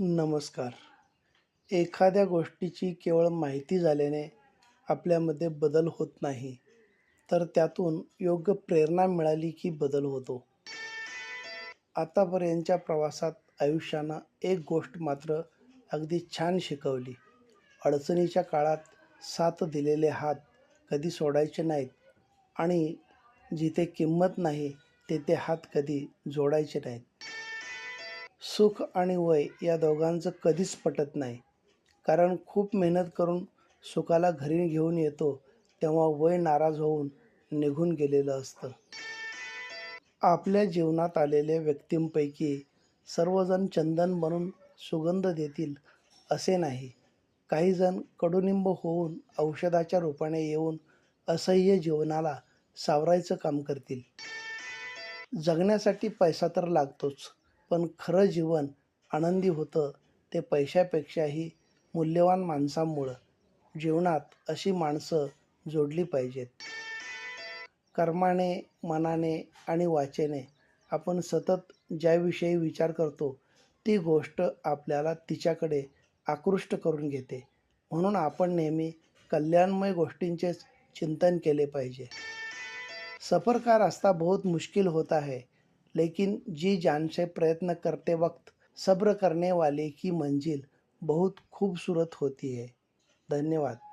नमस्कार. एखाद्या गोष्टीची केवळ माहिती झाल्याने आपल्यामध्ये बदल होत नाही तर त्यातून योग्य प्रेरणा मिळाली की बदल होतो. आतापर्यंतच्या प्रवासात आयुष्यानं एक गोष्ट मात्र अगदी छान शिकवली. अडचणीच्या काळात साथ दिलेले हात कधी सोडायचे नाहीत आणि जिथे किंमत नाही तेथे हात कधी जोडायचे नाहीत. सुख आणि वय या दोघांचं कधीच पटत नाही. कारण खूप मेहनत करून सुखाला घरी घेऊन येतो तेव्हा वय नाराज होऊन निघून गेलेलं असतं. आपल्या जीवनात आलेल्या व्यक्तींपैकी सर्वजण चंदन बनून सुगंध देतील असे नाही. काहीजण कडुनिंब होऊन औषधाच्या रूपाने येऊन असह्य जीवनाला सावरायचं काम करतील. जगण्यासाठी पैसा तर लागतोच. पण खरं जीवन आनंदी होतं ते पैशापेक्षाही मूल्यवान माणसांमुळं. जीवनात अशी माणसं जोडली पाहिजेत. कर्माने मनाने आणि वाचेने आपण सतत ज्याविषयी विचार करतो ती गोष्ट आपल्याला तिच्याकडे आकृष्ट करून घेते. म्हणून आपण नेहमी कल्याणमय गोष्टींचेच चिंतन केले पाहिजे. सफ़र का रास्ता बहुत मुश्किल होता है लेकिन जी जान से प्रयत्न करते वक्त सब्र करने वाले की मंजिल बहुत खूबसूरत होती है। धन्यवाद।